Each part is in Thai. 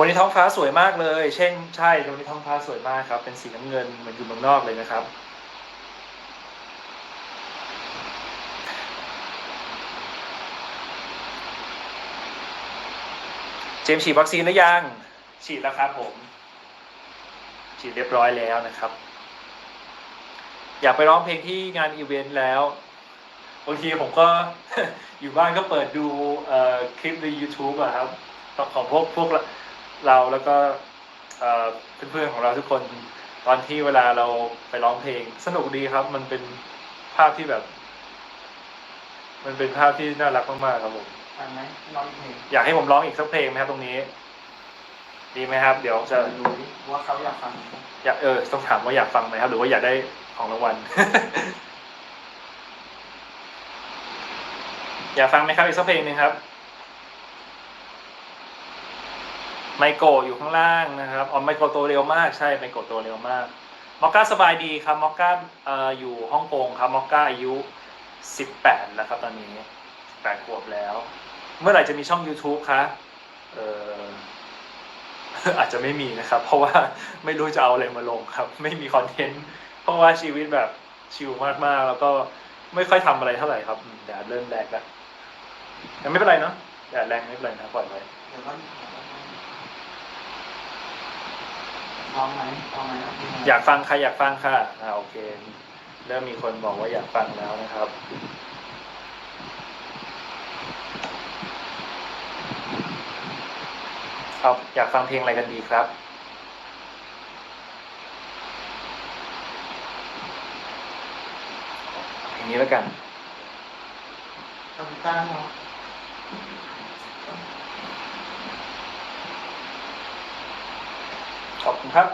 วันนี้ท้องฟ้าสวยมากเลย เช่นใช่วันนี้ท้องฟ้าสวยมากครับ เป็นสีน้ำเงินเหมือนอยู่เมืองนอกเลยนะครับ เจมส์ฉีดวัคซีนหรือยัง ฉีดแล้วครับผม ฉีดเรียบร้อยแล้วนะครับ อยากไปร้องเพลงที่งานอีเวนต์แล้วบางทีผมก็อยู่บ้านก็เปิดดูคลิปใน YouTube อะครับ ของพวกพวก เราแล้วก็เอ่อเพื่อนๆของเราทุกคนตอนที่เวลาเราไปร้องเพลง สนุกดีครับ มันเป็นภาพที่แบบ มันเป็นภาพที่น่ารักมากๆครับผมฟังไหมร้องเพลงอยากให้ผมร้องอีกสักเพลงไหมครับตรงนี้ ดีไหมครับ เดี๋ยวจะจะรู้ว่าเขาอยากฟังไหมอยากเออต้องถามว่าอยากฟังไหมครับ หรือว่าอยากได้ของรางวัลอยากฟังไหมครับอีกสักเพลงหนึ่งครับ ไมโกะอยู่ข้างล่างนะครับอ๋อไมโกะตัวเร็วมากใช่ไมโกะตัวเร็วมากมอคก้าสบายดีครับมอคก้าอยู่ฮ่องกงครับมอคก้าอายุสิบแปดแล้วครับตอนนี้แปดขวบแล้ว เมื่อไหร่จะมีช่อง YouTube คะเอออาจจะไม่มีนะครับ เพราะว่าไม่รู้จะเอาอะไรมาลงครับ ไม่มีคอนเทนต์เพราะว่าชีวิตแบบชิลมากๆ แล้วก็ไม่ค่อยทำอะไรเท่าไหร่ครับแดดเริ่มแรงแล้วแต่ไม่เป็นไรเนาะแดดแรงไม่เป็นไรนะปล่อยไว้ เดี๋ยวก็ ร้องไหมร้องไหมครับอยากฟังใครอยากฟังค่ะอ่าโอเค เริ่มมีคนบอกว่าอยากฟังแล้วนะครับ ครับ อยากฟังเพลงอะไรกันดีครับเพลงนี้แล้วกันตบต้าเนาะ อบคุณครับ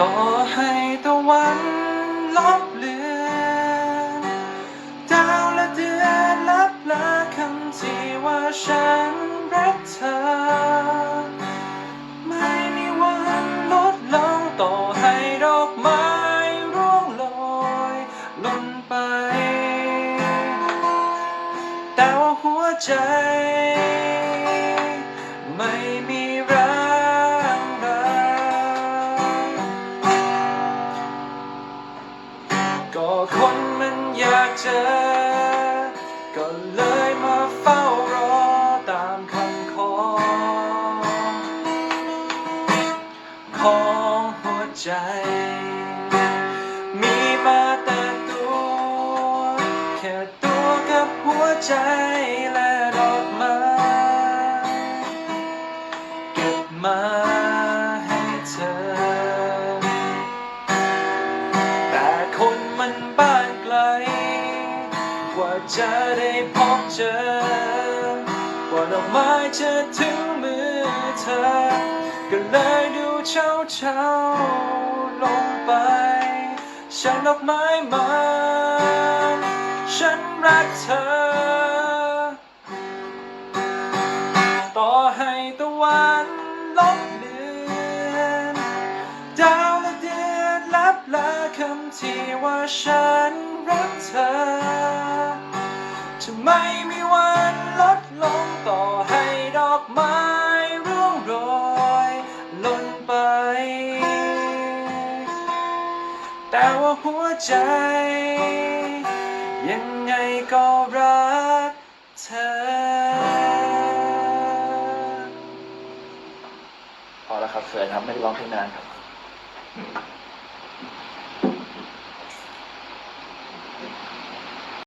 ต่อให้ตะวันลบเลือนดาวและเดือนลับลาคำที่ว่าฉัน ใจ ไม่มีร้างรายก็คนมันอยากเจอ ก็เลยมาเฝ้ารอตามคำขอ ของหัวใจ มีมาแต่ตัว แค่ตัว กับหัวใจและดอกไม้เก็บมาให้เธอ แต่คนมันบ้านไกล กว่าจะได้พบเจอ กว่าดอกไม้จะถึงมือเธอ ก็เลยดูเช้าเช้าลงไปฉันดอกไม้มันฉัน รักเธอ ต่อให้ตะวันลบเลือนดาวและเดือนลับลาคำที่ว่าฉันรักเธอ จะไม่มีวันลดลงต่อให้ดอกไม้ร่วงโรยล่นไป แต่ว่าหัวใจ ยัง ก็รักเธอ พอแล้วครับเขินครับไม่ได้ร้องเพลงนานครับ